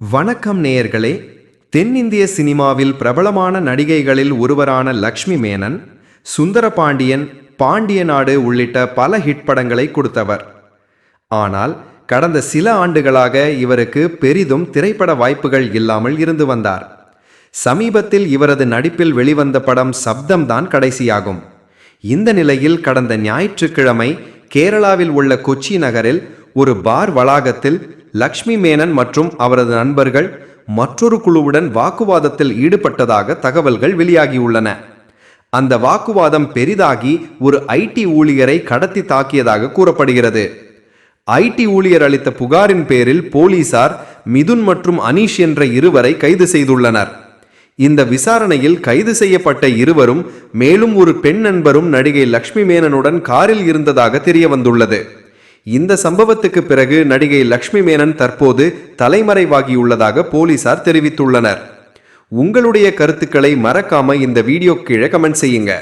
வணக்கம் நேயர்களே தென்னிந்திய சினிமாவில் பிரபலமான நடிகைகளில் ஒருவரான லக்ஷ்மி மேனன் சுந்தரபாண்டியன் பாண்டிய நாடு உள்ளிட்ட பல ஹிட் படங்களை கொடுத்தவர். ஆனால் கடந்த சில ஆண்டுகளாக இவருக்கு பெரிதும் திரைப்பட வாய்ப்புகள் இல்லாமல் இருந்து வந்தார். சமீபத்தில் இவரது நடிப்பில் வெளிவந்த படம் சப்தம்தான் கடைசியாகும். இந்த நிலையில் கடந்த ஞாயிற்றுக்கிழமை கேரளாவில் உள்ள கொச்சி நகரில் ஒரு பார் வளாகத்தில் லக்ஷ்மி மேனன் மற்றும் அவரது நண்பர்கள் மற்றொரு குழுவுடன் வாக்குவாதத்தில் ஈடுபட்டதாக தகவல்கள் வெளியாகியுள்ளன. அந்த வாக்குவாதம் பெரிதாகி ஒரு ஐடி ஊழியரை கடத்தி தாக்கியதாக கூறப்படுகிறது. ஐடி ஊழியர் அளித்த புகாரின் பேரில் போலீசார் மிதுன் மற்றும் அனீஷ் என்ற இருவரை கைது செய்துள்ளனர். இந்த விசாரணையில் கைது செய்யப்பட்ட இருவரும் மேலும் ஒரு பெண் நண்பரும் நடிகை லக்ஷ்மி மேனனுடன் காரில் இருந்ததாக தெரிய வந்துள்ளது இந்த சம்பவத்துக்கு பிறகு நடிகை லக்ஷ்மி மேனன் தற்போது தலைமறைவாகியுள்ளதாக போலீசார் தெரிவித்துள்ளனர். உங்களுடைய கருத்துக்களை மறக்காம இந்த வீடியோ கீழே கமெண்ட் செய்யுங்க.